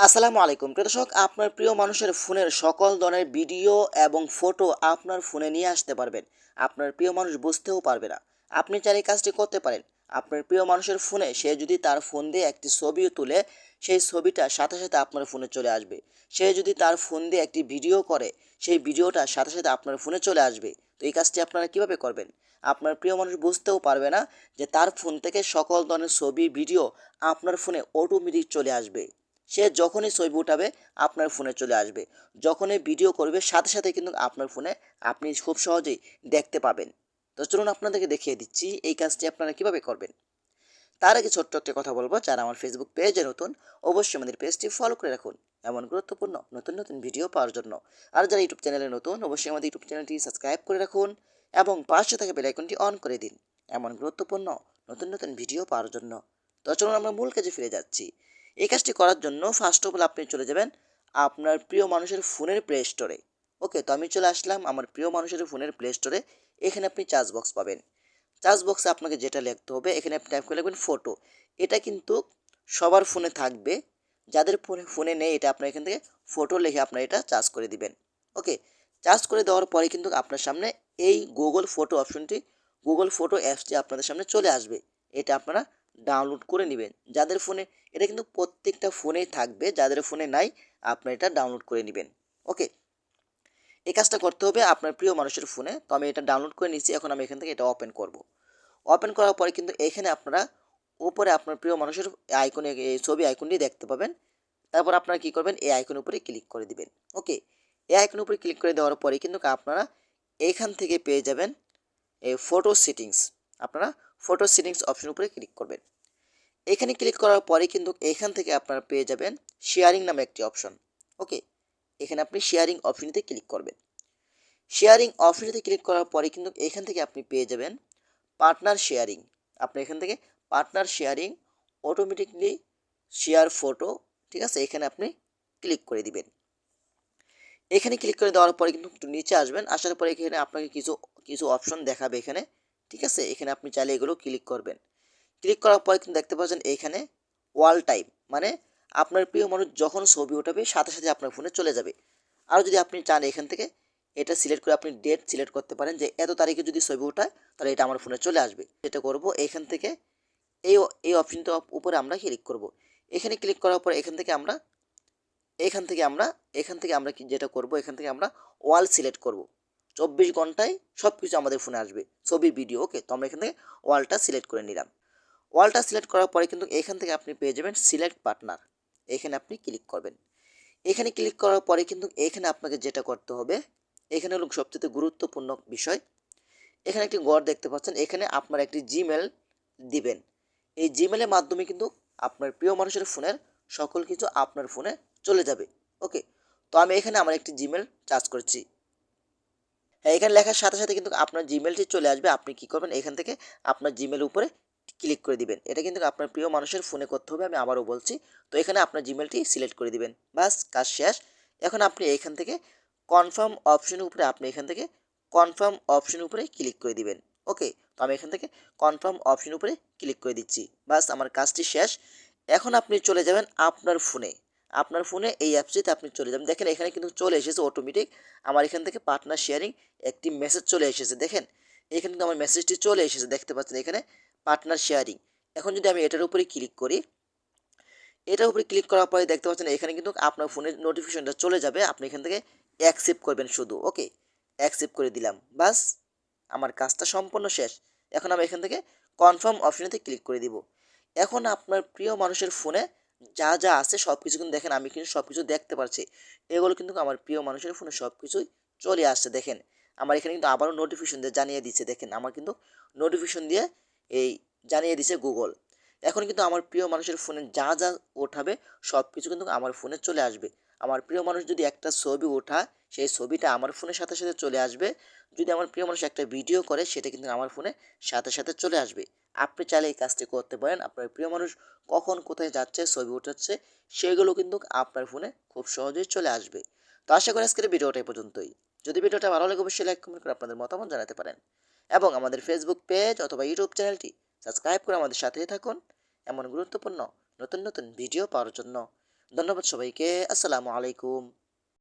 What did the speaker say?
আসসালামু আলাইকুম। প্রিয় আপনার প্রিয় মানুষের ফোনের সকল ধরনের ভিডিও এবং ফটো আপনার ফোনে নিয়ে আসতে পারবেন। আপনার প্রিয় মানুষ বুঝতেও পারবে না। আপনি চাইলে কাজটি করতে পারেন। আপনার প্রিয় মানুষের ফোনে সে যদি তার ফোন দিয়ে একটি ছবিও তুলে, সেই ছবিটা সাথে সাথে আপনার ফোনে চলে আসবে। সে যদি তার ফোন দিয়ে একটি ভিডিও করে, সেই ভিডিওটা সাথে সাথে আপনার ফোনে চলে আসবে। তো এই কাজটি আপনারা কীভাবে করবেন? আপনার প্রিয় মানুষ বুঝতেও পারবে না যে তার ফোন থেকে সকল ধরনের ছবি, ভিডিও আপনার ফোনে অটোমেটিক চলে আসবে। সে যখনই ছবি উঠাবে, আপনার ফোনে চলে আসবে। যখনই ভিডিও করবে, সাথে সাথে কিন্তু আপনার ফোনে আপনি খুব সহজেই দেখতে পাবেন। তো চলুন আপনাদেরকে দেখিয়ে দিচ্ছি এই কাজটি আপনারা কীভাবে করবেন। তার আগে ছোট্ট একটা কথা বলব, যারা আমার ফেসবুক পেজে নতুন, অবশ্যই আমাদের পেজটি ফলো করে রাখুন। এমন গুরুত্বপূর্ণ নতুন নতুন ভিডিও পাওয়ার জন্য। আর যারা ইউটিউব চ্যানেলে নতুন, অবশ্যই আমাদের ইউটিউব চ্যানেলটি সাবস্ক্রাইব করে রাখুন এবং পাশে থাকা বেলাইকনটি অন করে দিন। এমন গুরুত্বপূর্ণ নতুন নতুন ভিডিও পাওয়ার জন্য। তো চলুন আমরা মূল কাজে ফিরে যাচ্ছি। এই কাজটি করার জন্য ফার্স্ট অফ অল আপনি চলে যাবেন আপনার প্রিয় মানুষের ফোনের প্লে স্টোরে ওকে তো আমি চলে আসলাম আমার প্রিয় মানুষের ফোনের প্লে স্টোরে এখানে আপনি চার্জ বক্স পাবেন। চার্জ বক্সে আপনাকে যেটা লিখতে হবে, এখানে আপনি টাইপ করে লিখবেন ফটো এটা কিন্তু সবার ফোনে থাকবে। যাদের ফোনে ফোনে নেই, এটা আপনার এখান থেকে ফটো লিখে আপনার এটা চার্জ করে দিবেন। ওকে চার্জ করে দেওয়ার পরে কিন্তু আপনার সামনে এই গুগল ফটো অপশনটি গুগল ফটো অ্যাপসটি আপনাদের সামনে চলে আসবে। এটা আপনারা ডাউনলোড করে নেবেন। যাদের ফোনে, এটা কিন্তু প্রত্যেকটা ফোনেই থাকবে, যাদের ফোনে নাই আপনার এটা ডাউনলোড করে নেবেন। ওকে এই কাজটা করতে হবে আপনার প্রিয় মানুষের ফোনে। তো আমি এটা ডাউনলোড করে নিচ্ছি এখন আমি এখান থেকে এটা ওপেন করব। ওপেন করার পরে কিন্তু এখানে আপনারা উপরে আপনার প্রিয় মানুষের আইকনে এই ছবি আইকনটি দেখতে পাবেন। তারপর আপনারা কী করবেন, এই আইকনের উপরে ক্লিক করে দিবেন। ওকে এই আইকনের উপরে ক্লিক করে দেওয়ার পরে কিন্তু আপনারা এইখান থেকে পেয়ে যাবেন, এই ফটো সেটিংস আপনারা ফটো সেটিংস অপশন উপরে ক্লিক করবেন। এখানে ক্লিক করার পরে কিন্তু এখান থেকে আপনারা পেয়ে যাবেন শেয়ারিং নামে একটি অপশন ওকে এখানে আপনি শেয়ারিং অপশনটিতে ক্লিক করবেন। শেয়ারিং অপশনটিতে ক্লিক করার পরে কিন্তু এখান থেকে আপনি পেয়ে যাবেন পার্টনার শেয়ারিং আপনি এখান থেকে partner sharing automatically share photo ঠিক আছে? এখানে আপনি ক্লিক করে দিবেন। এখানে ক্লিক করে দেওয়ার পরে কিন্তু একটু নিচে আসবেন। আসার পরে এখানে আপনাকে কিছু কিছু অপশন দেখাবে এখানে। ঠিক আছে? এখানে আপনি চাইলে এগুলো ক্লিক করবেন। ক্লিক করার পরে কিন্তু দেখতে পাচ্ছেন এইখানে ওয়াল টাইম মানে আপনার প্রিয় মানুষ যখন ছবি ওঠাবে সাথে সাথে আপনার ফোনে চলে যাবে। আর যদি আপনি চান এখান থেকে, এটা সিলেক্ট করে আপনি ডেট সিলেক্ট করতে পারেন যে এত তারিখে যদি ছবি ওঠায় তাহলে এটা আমার ফোনে চলে আসবে। যেটা করব, এখান থেকে এই এই অপশনটা উপরে আমরা ক্লিক করব। এখানে ক্লিক করার পর এখান থেকে আমরা, এখান থেকে আমরা, এখান থেকে আমরা কি যেটা করব, এখান থেকে আমরা ওয়াল সিলেক্ট করব। চব্বিশ ঘন্টায় সব কিছু আমাদের ফোনে আসবে। ছবি ভিডিও ওকে তো আমরা এখান থেকে ওয়ালটা সিলেক্ট করে নিলাম। ওয়ালটা সিলেক্ট করার পরে কিন্তু এখান থেকে আপনি পেয়ে যাবেন সিলেক্ট পার্টনার এখানে আপনি ক্লিক করবেন। এখানে ক্লিক করার পরে কিন্তু এখানে আপনাকে যেটা করতে হবে, এখানে হলো সবচেয়ে গুরুত্বপূর্ণ বিষয়। এখানে একটি গড় দেখতে পাচ্ছেন, এখানে আপনার একটি জিমেল দিবেন। এই জিমেলের মাধ্যমে কিন্তু আপনার প্রিয় মানুষের ফোনের সকল কিছু আপনার ফোনে চলে যাবে ওকে তো আমি এখানে আমার একটি জিমেল চার্জ করছি। এখানে লেখার সাথে সাথে কিন্তু আপনার জিমেলটি চলে আসবে। আপনি কি করবেন? এখান থেকে আপনার জিমেল উপরে ক্লিক করে দিবেন। এটা কিন্তু আপনার প্রিয় মানুষের ফোনে করতে হবে, আমি আবারও বলছি। তো এখানে আপনার জিমেলটি সিলেক্ট করে দিবেন। বাস কাজ শেষ। এখন আপনি এখান থেকে কনফার্ম অপশনের উপরে, আপনি এখান থেকে কনফার্ম অপশনের উপরে ক্লিক করে দিবেন। ওকে তো আমি এখান থেকে কনফার্ম অপশনের উপরে ক্লিক করে দিচ্ছি। বাস আমার কাজটি শেষ। এখন আপনি চলে যাবেন আপনার ফোনে আপনার ফোনে এই অ্যাপসটিতে আপনি চলে যাবেন। দেখেন, এখানে কিন্তু চলে এসেছে অটোমেটিক আমার এখান থেকে পার্টনার শেয়ারিং একটি মেসেজ চলে এসেছে, দেখেন? এখানে কিন্তু আমার মেসেজটি চলে এসেছে, দেখতে পাচ্ছেন এখানে পার্টনার শেয়ারিং এখন যদি আমি এটার উপরে ক্লিক করি, এটার উপরে ক্লিক করার পরে দেখতে পাচ্ছেন এখানে কিন্তু আপনার ফোনের নোটিফিকেশনটা চলে যাবে। আপনি এখান থেকে অ্যাকসেপ্ট করবেন শুধু ওকে অ্যাকসেপ্ট করে দিলাম, বাস। আমার কাজটা সম্পূর্ণ শেষ। এখন আমি এখান থেকে কনফার্ম অপশনেতে ক্লিক করে দিব। এখন আপনার প্রিয় মানুষের ফোনে যা যা আছে সব কিছু কিন্তু দেখেন, আমি কিন্তু সব কিছু দেখতে পারছি। এগুলো কিন্তু আমার প্রিয় মানুষের ফোনে সব কিছুই চলে আসছে, দেখেন। আমার এখানে কিন্তু আবারও নোটিফিকেশন দিয়ে জানিয়ে দিচ্ছে, দেখেন। আমার কিন্তু নোটিফিকেশন দিয়ে এই জানিয়ে দিছে গুগল এখন কিন্তু আমার প্রিয় মানুষের ফোনে যা যা ওঠাবে সব কিছু কিন্তু আমার ফোনে চলে আসবে। আমার প্রিয় মানুষ যদি একটা ছবি ওঠায়, সেই ছবিটা আমার ফোনের সাথে সাথে চলে আসবে। যদি আমার প্রিয় মানুষ একটা ভিডিও করে, সেটা কিন্তু আমার ফোনে সাথে সাথে চলে আসবে। আপনি চাইলে এই কাজটি করতে পারেন। আপনার প্রিয় মানুষ কখন কোথায় যাচ্ছে, ছবি উঠাচ্ছে, সেগুলো কিন্তু আপনার ফোনে খুব সহজেই চলে আসবে। তো আশা করি আজকের ভিডিওটা এই পর্যন্তই। যদি ভিডিওটা ভালো লাগে, অবশ্যই লাইক কমেন্ট করে আপনাদের মতামত জানাতে পারেন। এবং আমাদের ফেসবুক পেজ অথবা ইউটিউব চ্যানেলটি সাবস্ক্রাইব করে আমাদের সাথেই থাকুন এমন গুরুত্বপূর্ণ নতুন নতুন ভিডিও পাওয়ার জন্য। ধন্যবাদ সবাইকে। আসসালামু আলাইকুম।